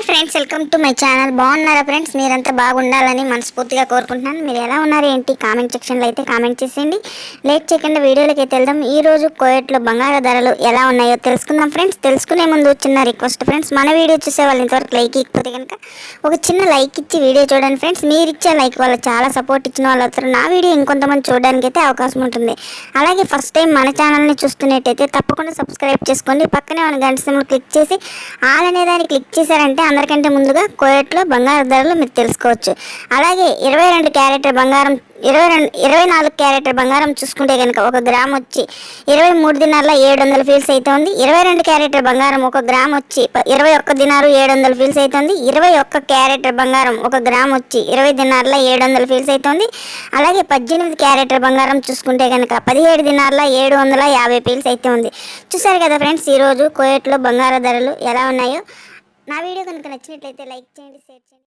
Hi friends welcome to my channel. బాగున్నారా friends? మీరంతా బాగుండాలని మనస్ఫూర్తిగా కోరుకుంటున్నాను. మీరు ఎలా ఉన్నారు ఏంటి? కామెంట్ సెక్షన్లో అయితే కామెంట్ చేసేయండి. లేట్ చేయకుండా వీడియోలోకి అయితే వెళ్దాం. ఈ రోజు కోయట్లో బంగారు ధరలు ఎలా ఉన్నాయో తెలుసుకుందాం ఫ్రెండ్స్. తెలుసుకునే ముందు చిన్న రిక్వెస్ట్ ఫ్రెండ్స్. మన వీడియో చూసే వాళ్ళు ఇంతవరకు లైక్ ఇకపోతే కనుక ఒక చిన్న లైక్ ఇచ్చి వీడియో చూడండి ఫ్రెండ్స్. మీరు ఇచ్చే లైక్ వల్ల చాలా సపోర్ట్ ఇచ్చిన వాళ్ళు అవుతారు. నా వీడియో ఇంకొంతమంది చూడడానికి అయితే అవకాశం ఉంటుంది. అలాగే ఫస్ట్ టైం మన ఛానల్ని చూస్తున్నట్టయితే తప్పకుండా సబ్స్క్రైబ్ చేసుకోండి. పక్కనే మన గంట క్లిక్ చేసి ఆల్ అనే దాన్ని క్లిక్ చేశారంటే అందరికంటే ముందుగా కోయట్లో బంగారు ధరలు మీరు తెలుసుకోవచ్చు. అలాగే ఇరవై రెండు క్యారెట్ బంగారం ఇరవై రెండు ఇరవై నాలుగు క్యారెట్ బంగారం చూసుకుంటే కనుక ఒక గ్రామ్ వచ్చి ఇరవై మూడు దినాల్లో ఏడు వందల ఫీల్స్ అయితే ఉంది. ఇరవై రెండు క్యారెట్ బంగారం ఒక గ్రామ్ వచ్చి ఇరవై ఒక్క దినారు ఏడు వందల ఫీల్స్ అయితే ఉంది. ఇరవై ఒక్క క్యారెట్ బంగారం ఒక గ్రామ్ వచ్చి ఇరవై దినార్ల ఏడు వందల ఫీల్స్ అయితే ఉంది. అలాగే పద్దెనిమిది క్యారెట్ బంగారం చూసుకుంటే కనుక పదిహేడు దినార్ల ఏడు వందల యాభై ఫీల్స్ అయితే ఉంది. చూసారు కదా ఫ్రెండ్స్ ఈరోజు కోయట్లో బంగారు ధరలు ఎలా ఉన్నాయో? నా వీడియో కనుక నచ్చినట్లయితే లైక్ చేయండి షేర్ చేయండి.